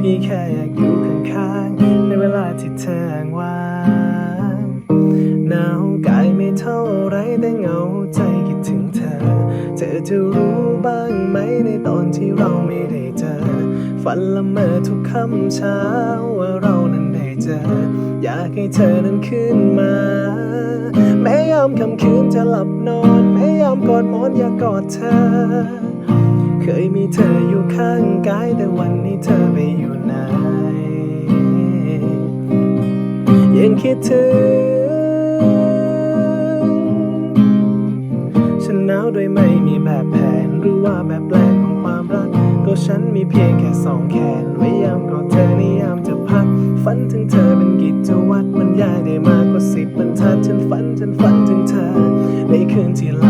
พี่แค่อยากอยู่ข้างๆ ในเวลาที่เธออางว้างหนาวกายไม่เท่าไรแต่เหงาใจคิดถึงเธอ เธอจะรู้บ้างไหมในตอนที่เราไม่ได้เจอ ฝันละเมอทุกค่ำเช้าว่าเรานั้นได้เจอ อยากให้เธอนั้นขึ้นมาแม้ยามค่ำคืนจะหลับนอนแม้ยามกอดหมอนอยากกอดเธอ คยมีเธออยู่ข้างกายแต่วันนี้เธอไปอยู่ไหน ยังคิดถึง ฉันหนาวโดยไม่มีแบบแผนหรือว่าแบบแปลนของความรัก ตัวฉันมีเพียงแค่สองแขนไม่ยามกอดเธอในยามจะพัก ฝันถึงเธอเป็นกิจวัตรมันยายได้มากกว่าสิบบรรทัด ฉันฝันฉันฝันถึงเธอ ในคืนที่ลา